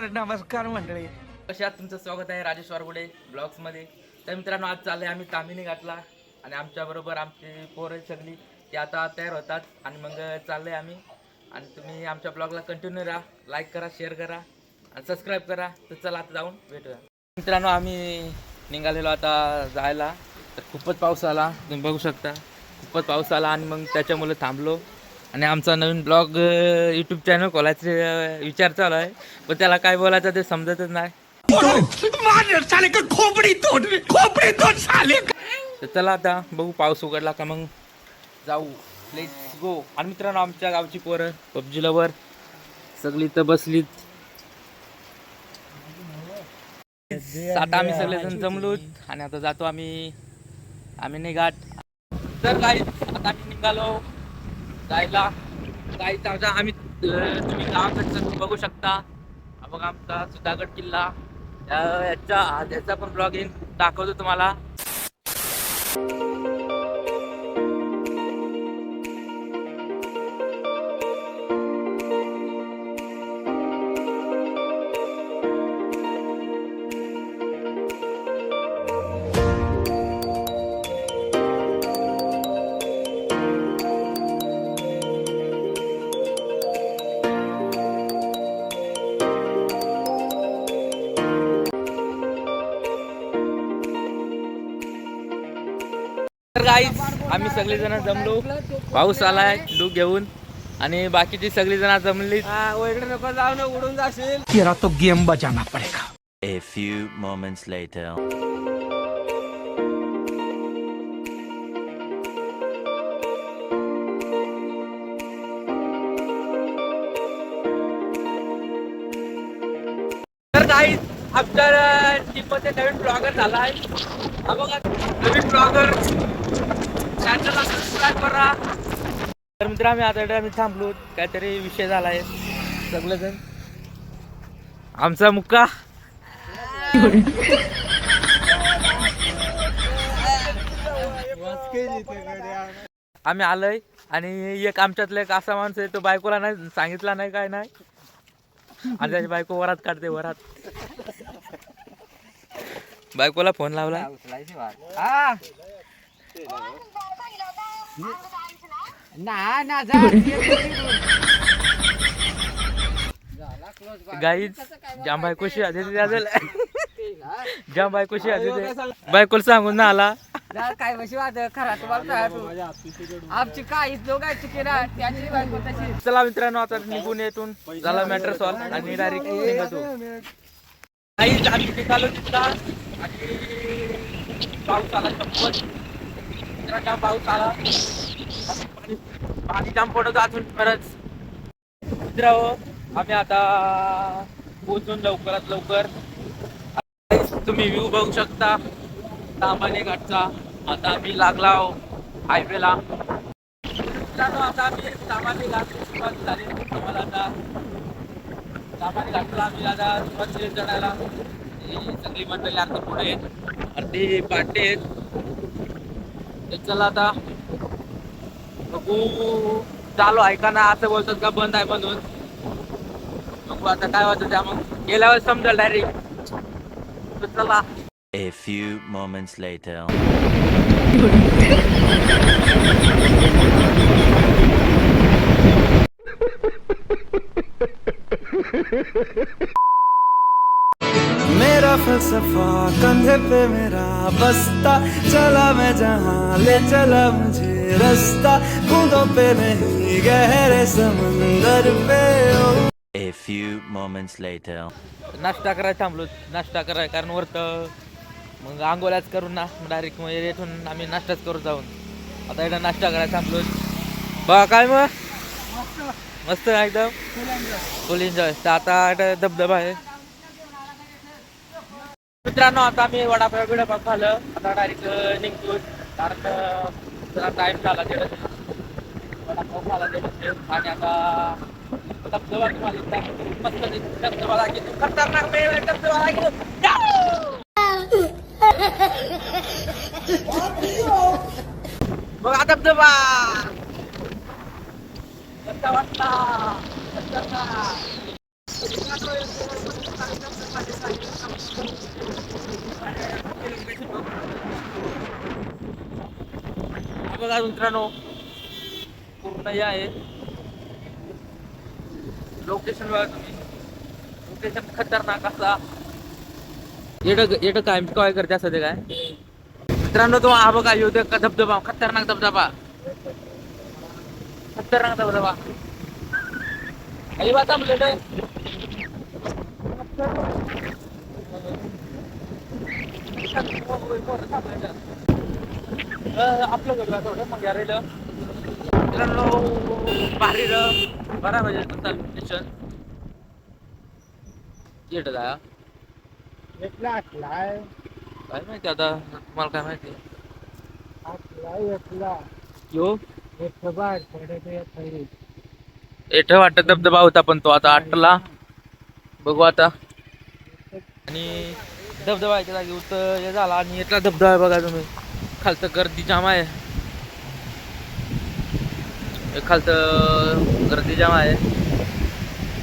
नमस्कार नमस्कार मंडळी. कशात तुमचं स्वागत आहे राजेश वारगुडे ब्लॉग्समध्ये? तर मित्रांनो आज चालले आम्ही तामिनी घाटला आणि आमच्याबरोबर आमची पोरं सगळी. ती आता तयार होतात आणि मग चालले आम्ही. आणि तुम्ही आमच्या ब्लॉगला कंटिन्यू राहा लाईक करा शेअर करा आणि सबस्क्राईब करा. तर चला आता जाऊन भेटूया. मित्रांनो आम्ही निघालेलो आता जायला. तर खूपच पाऊस आला. तुम्ही बघू शकता खूपच पाऊस आला आणि मग त्याच्यामुळे थांबलो. आणि आमचा नवीन ब्लॉग यूट्यूब चॅनल खोलायचे विचार चालू आहे. पण त्याला काय बोलायचं ते समजतच नाही. तर चला आता बघू पाऊस उघडला का मग. जाऊ. लेट्स गो आणि मित्रांनो आमच्या गावची पोरं पबजी लवर सगळी तर बसलीत. आता आम्ही सगळेजण जमलो आणि आता जातो आम्ही. आम्ही नाही तर काही आता आम्ही निघालो. जायला. काही आता म्हणजे आम्ही तुम्ही तुम्ही गावाकडचं बघू शकता. हा बघा आमचा सुधागड किल्ला. याचा याचा पण ब्लॉग येईन दाखवतो तुम्हाला. तर गाईज आम्ही सगळेजण जमलो. पाऊस आलाय लूक घेऊन. आणि बाकीची सगळी जण जमली. नको जाऊ ना उडून जाशील. तेरा तो गेम बजाना पड़ेगा. A few moments later. तर गाईज आमच्या टीममध्ये नवीन ब्लॉगर झाला आहे. हा बघा नवीन ब्लॉगर तर मित्र आम्ही आता आम्ही थांबलो. काहीतरी विषय झाला आहे सगळेजण. आमचा मुक्का. आम्ही आलोय आणि एक आमच्यातला एक असा माणूस आहे तो बायकोला नाही सांगितला नाही काय नाही. आणि त्याची बायको वरात काढते वरात. बायकोला फोन लावला ना ना गाईज जाम बायकोशी आधी जाम बायकोशी आधी बायकोला सांगून ना आला? काय वशी वाद खरा तुम्हाला आमची काही दोघांची किरा त्याची बायको तशी. चला मित्रांनो आता निघून येतून झाला मॅटर सॉल्व आणि डायरेक्ट निघतो गाईज आम्ही निघालो तिथला आणि पाऊस आला चप्पल जरा पाऊस आला पाणी जाम पडत अजून खरंच. मित्रांनो आम्ही आता पोहोचून लवकरात लवकर. तुम्ही व्ह्यू बघू शकता. तांबाने घाटचा. आता आम्ही लागला हायवेला आता आम्ही तांबाने घाट सुरुवात झाली. आम्हाला आता तांबाने घाटला आम्ही आता सुरुवात केली चढायला सगळी मंडळी आता पुढे आहेत. अर्धी पाटे आहेत. चला आता बघू. चालू आहे का ना असं बोलतात का बंद आहे म्हणून. बघू आता काय होतं त्या मग. गेल्यावर समजेल डायरेक्ट तर चला. A few moments later. फलसफा कंधे पे मेरा बस्ता। चला मैं जहाँ ले चला मुझे रास्ता। बूंदों पे नहीं गहरे समंदर पे ओ। A few moments later. नाश्ता करायला थांबलो नाश्ता कराय कारण वरत मग आंघोळ्याच करून ना डायरेक्ट मग येथून आम्ही नाश्ताच करू जाऊन. आता इथं नाश्ता करायला थांबलो. बघा काय मग? मस्त एकदम? फुल एन्जॉय तर आता इथं धबधबा आहे. मित्रांनो आता आम्ही वडापाव बिडापाव झालं आता डायरेक्ट निघतो कारण जरा टाइम झाला तिकडे वडापाव झाला तिकडे आणि आता धबधबा तुम्हाला मस्त धबधबा खतरनाक वेळ धबधबा बघा धबधबा वाटला? खतरनाक. हा बघा मित्रांनो. पूर्ण हे आहे लोकेशन बघा तुम्ही. लोकेशन खतरनाक असा येड येड काय? काय करते असं ते काय? मित्रांनो तो हा बघा येऊ दे का धबधबा. खतरनाक धबधबा. खतरनाक धबधबा. आई बात आमलेलं आपलं घर थोडं मग यारेल. मित्रांनो भारी र बरा म्हणजे स्टेशन येत जा काय माहिती आता तुम्हाला काय माहिती? यो. एठ वाटत धबधबा होता पण तो आता आटला बघू आता. आणि धबधबा जागी उत हे झाला आणि इथला धबधबा बघा तुम्ही. खालतं गर्दी जाम आहे. हे खालतं गर्दी जाम आहे.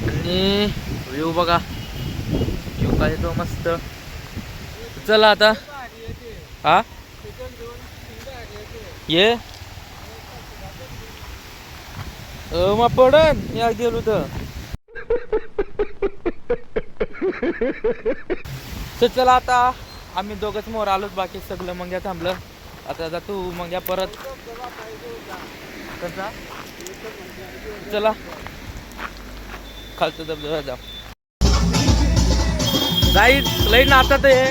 आणि व्ह्यू बघा. व्ह्यू काय तो मस्त. चला आता. हा? ये. मग पडन. या गेलो तर तर चला आता. आम्ही दोघंच मोर आलोच बाकी सगळं मग या थांबलं. आता जा तू मग या परत कसा चला खालचं धबधबा जा जाईल लई नातात हे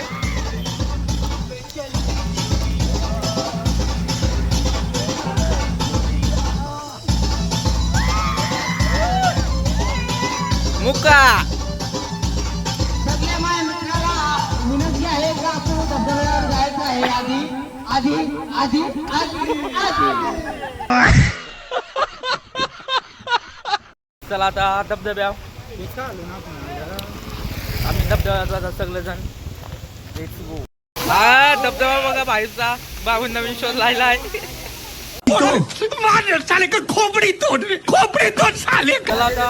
मुका आधी आधी आधी आधी. चला आता धबधब्या. आम्ही धबधब्यात आता सगळेजण. हा धबधबा बघा बाहेरचा. बाबून नवीन शोध लायला आहे साले का खोपड़ी तोड़ खोपड़ी तोड़ साले चला. आता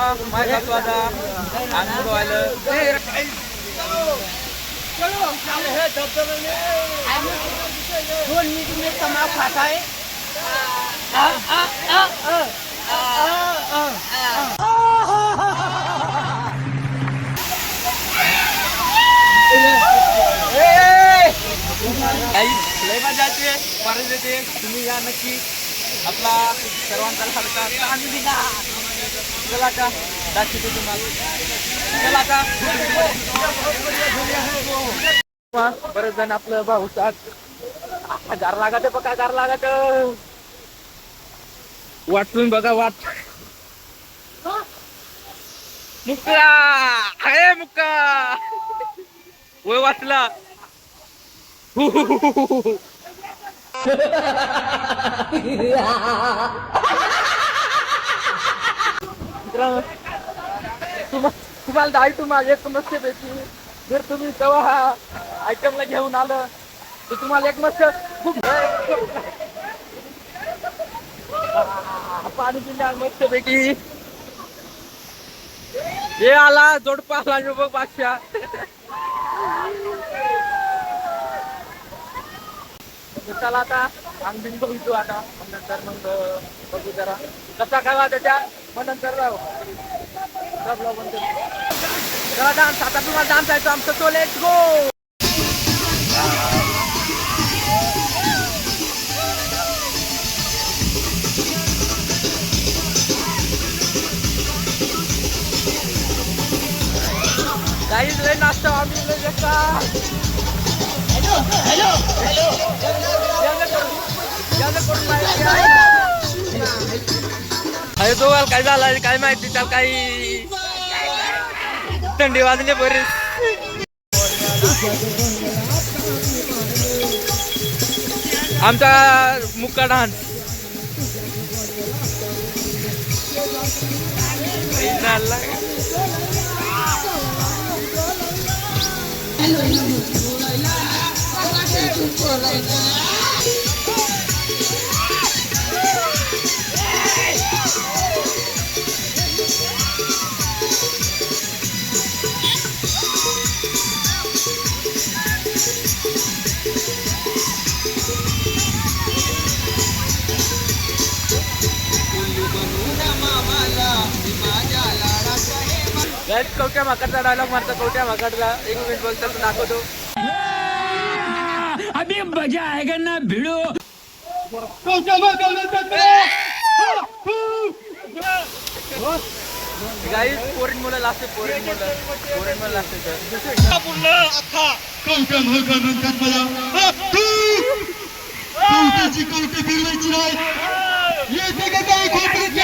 आता धुवायला दोन मिनिट में तमाम खाता है काही लय मजा येते. परत येते. तुम्ही या नक्की. आपला सर्वांचा सारखा ताण दिला. चला का? दाखवतो तुम्हाला. चला का? बरेच जण आपलं भाऊ सात गार लागत बघा गार लागत वाटून बघा वाट. मुक्का! आहे मुक्का! वय वाचला. तुम्हाला डाय तुम्हाला एक मस्त भेटली. जर तुम्ही तेव्हा आयटमला घेऊन आलं तर तुम्हाला एक मस्त खूप पाणी पिल्या मस्त पैकी हे आला जोडपा आला बघ पाचशा चला आता आंबीन बघितो आता. मग नंतर मग बघू जरा. कसा खावा त्याच्या त्या? मग नंतर राहू चला डान्स आता तुम्हाला डान्स आहे आमचं तो लेट्स गो गाईज लय नाश्ता आम्ही लय जसा हॅलो हॅलो हॅलो अरे तो काय झाला काय माहिती त्याला काही थंडी वाजले बरेच आमचा मुक्का डान्स झाला লইলাম गाईज कवट्या माकडचा डायलॉग मारता कवट्या माकडला एक मिनिट बघता तो दाखवतो अभी मजा आएगा ना भिड़ो गाईज पोरीन मुलं लागते पोरीन मुलं पोरीन मुलं लागते तर कवट्याची कवटी फिरवायची नाही येते का काही खोपडीची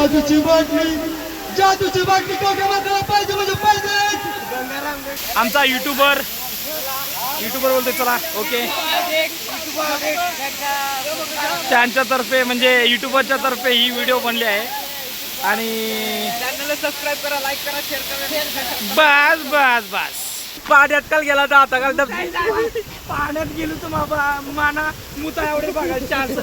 जादूची बाटली जादूची बाटली मात्राला पाहिजे म्हणजे पाहिजे. आमचा युट्यूबर युट्यूबर बोलतोय चला ओके. त्यांच्यातर्फे म्हणजे युट्यूबरच्या तर्फे ही व्हिडिओ बनली आहे. आणि चॅनलला सबस्क्राईब करा लाईक करा शेअर करा. बस बस बस. पाण्यात काल गेला तर आता काल पाण्यात गेलो तर बाबा माना मुता एवढे बघायला चान्स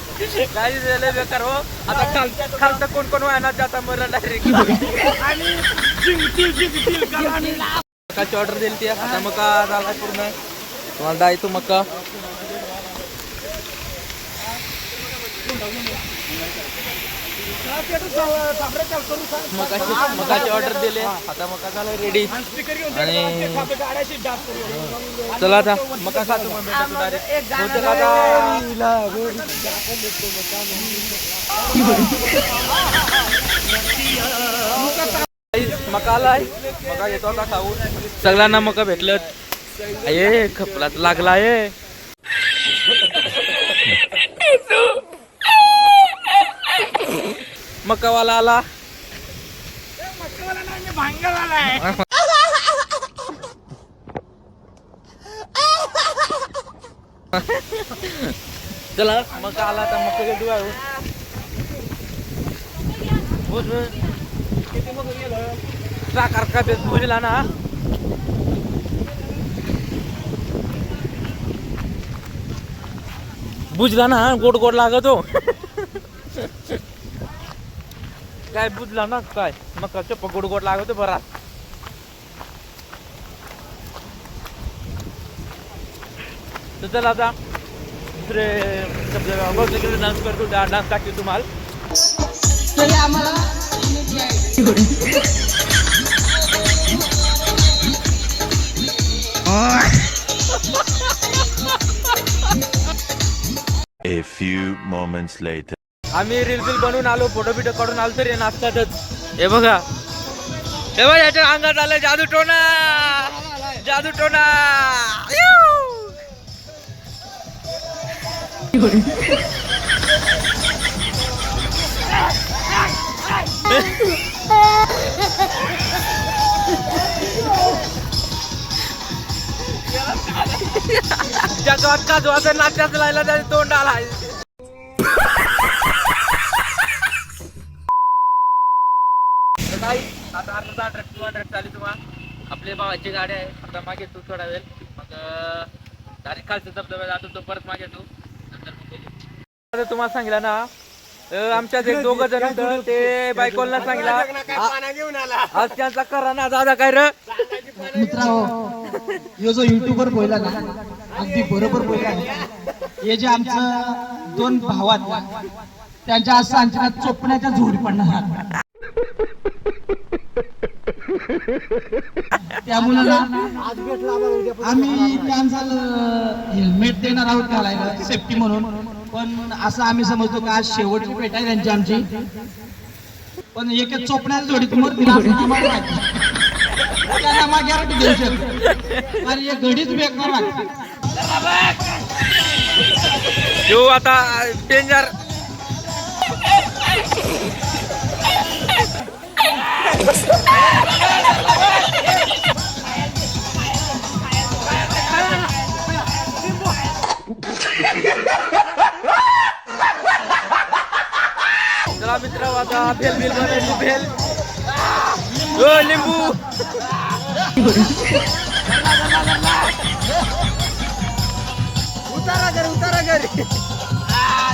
काही झालं बेकार हो. आता खाल खालचं कोण कोण वाहनात आता मला डायरेक्ट आणि जिंकतील जिंकतील करा आणि मकाची ऑर्डर दिली ती. आता मका झाला पूर्ण. तुम्हाला द्यायचो मका. मकाची मकाची ऑर्डर दिले आता मका झाला रेडी आणि चला आता मका खातो बहुतेक आता मका आलाय मका घेतो आता खाऊ सगळ्यांना मका भेटलं अये खपलाच लागला आहे मकावाला आला. चला मका आला आता मका आहे साखर का बेस बुजला ना? बुजला ना गोड गोड लागत. काय बुजला ना काय? मग चप्प गोड गोड लागत बरा. तर चला आता दुसरे डान्स करतो डान्स टाकतो तुम्हाला. A few moments later. आम्ही रील बिल बनवून आलो फोटो बिटो काढून आलो तरी नाचतातच. हे बघा. हे बघा याच्या अंगात आलं जादू टोना. जादू टोना. जगात का जो आता नाचाच लायला त्याच्या तोंड आला काही आता अर्धा ट्रक किंवा ट्रक चालू आपल्या भावाची गाडी आहे. आता मागे तू थोडा वेळ. मग डायरेक्ट खालचा धबधबा जातो तो परत मागे तू नंतर मग गेली. आता तुम्हाला सांगितलं ना अं, आमच्यात एक दोघं जण होतं, ते बायकोला सांगितला आज त्यांचा करा ना दादा काय र? जो युट्यूबर बोलला ना अगदी बरोबर बोलला हे जे आमचं दोन भावात त्यांच्या आज सांजना चोपण्याच्या झोडी पडणार त्यामुळे ना आम्ही त्यांचा हेल्मेट देणार आहोत घालायला सेफ्टी म्हणून. पण असं आम्ही समजतो का आज शेवटची भेट आहे त्यांची आमची. पण एक एक चोपण्याच्या जोडीत मग दिला गॅरंटी देऊ शकतो. आणि एक घडीच बेकार लागते आता डेंजर चला आता भेल भेल बनवली भेल लिंबू. उतारा घरी उतारा घरी.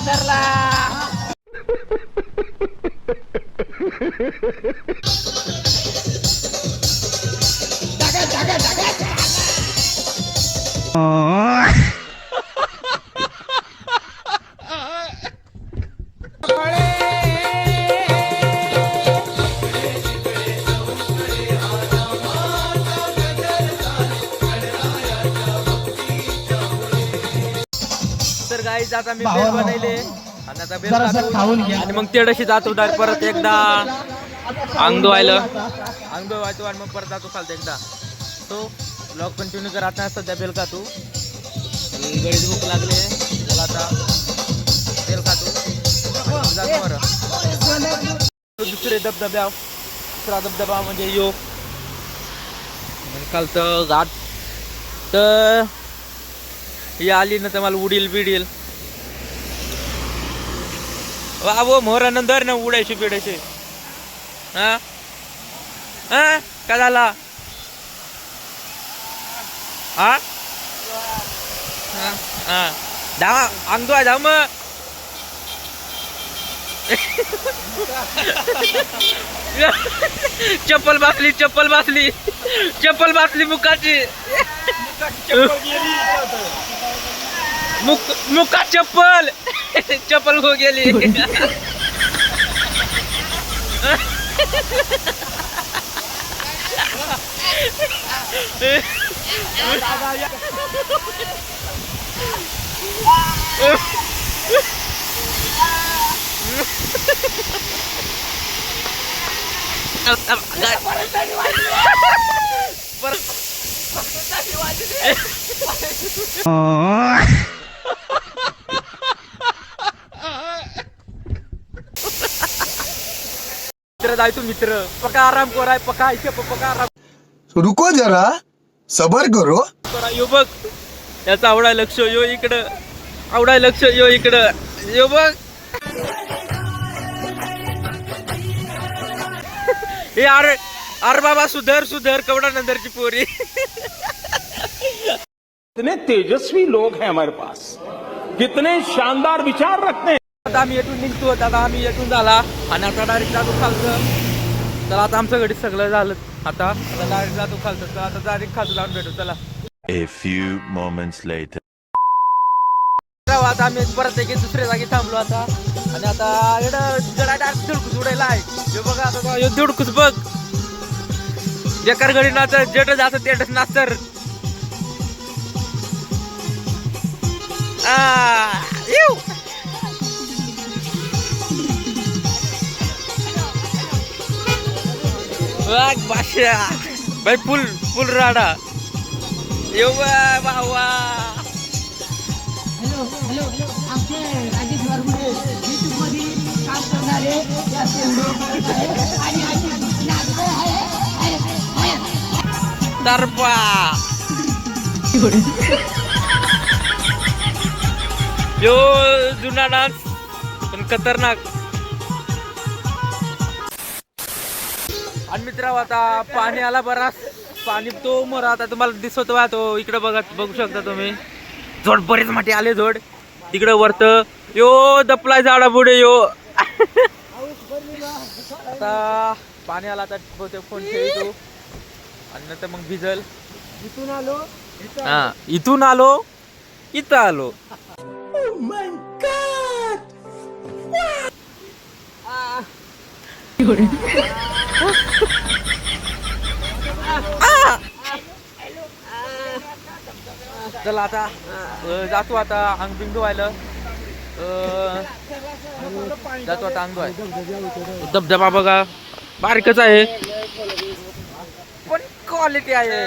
तर आता मी बेल बनवले. आणि आता बेल खाऊन. आणि मग तेडशी जातो डायरेक्ट परत एकदा. अंग धुवायला अंग धुवायचो आणि मग परत जातो खालतो एकदा. तो ब्लॉग कंटिन्यू करत नाही सध्या बेल खातो. आणि गडीत भूक लागले. चला आता बेल खातो. जातो बरं. दुसरे धबधब्या. दुसरा धबधबा म्हणजे यो. खालतं घाट. तर ही आली ना तर मला उडील बिडील. वा वो मोहरा नंतर ना उडायची बिडायची हा हा काय झाला हा हा हा धावा अंग धुवा धाव मग चप्पल बासली चप्पल बासली चप्पल बासली मुखाची मुक मुका चप्पल। चप्पल हो गेली। मित्र जाय तू मित्र. पका आराम कराय पका ऐसे पका आराम. रुको जरा. सबर करो. यो बघ. याचा आवडाय लक्ष यो इकडं. आवडाय लक्ष यो इकडं. यो बघ. हे अरे अरे बाबा सुधर सुधर कवडा नंतरची पोरी. कितने तेजस्वी लोग हैं हमारे पास. कितने शानदार विचार रखते हैं. आता आम्ही येथून निघतो आता आम्ही येथून झाला. आणि आता डायरेक्ट जातो खालचं. चला आता आमचं घडी सगळं झालं. आता आता डायरेक्ट जातो खालचं. चला आता डायरेक्ट खालचं जाऊन भेटू. चला. A few moments later. आता आम्ही परत एक दुसऱ्या जागी थांबलो आता. आणि आता जरा डायरेक्ट धुडकूस उडायला आहे. हे बघा आता धुडकूस बघ. बेकार घडी नाच जेट जात तेटच नाचतर आ, येऊ. वाघ बाशा. बाई फुल फुल राडा. येऊ भावा हॅलो हॅलो आमचे राजेश युट्यूबमध्ये काम करणारे तरपा यो जुना डान्स पण खतरनाक. आणि मित्र आता पाणी आला बराच. पाणी तो मर आता तुम्हाला दिसतो आहे तो. इकडे बघा बघू शकता तुम्ही. झोड बरेच मोठे आले झोड तिकडे वरत. यो दपलाय झाडा पुढे यो. आता पाणी आला आता बहुतेक फोन ठेवतो आणि नंतर मग भिजल. इथून आलो. हा इथून आलो. इथं आलो. चला आता जातो आता अंग बिंग धुवायला अं, जातो आता अंग धबधबा बघा. बारीकच आहे. पण क्वालिटी आहे?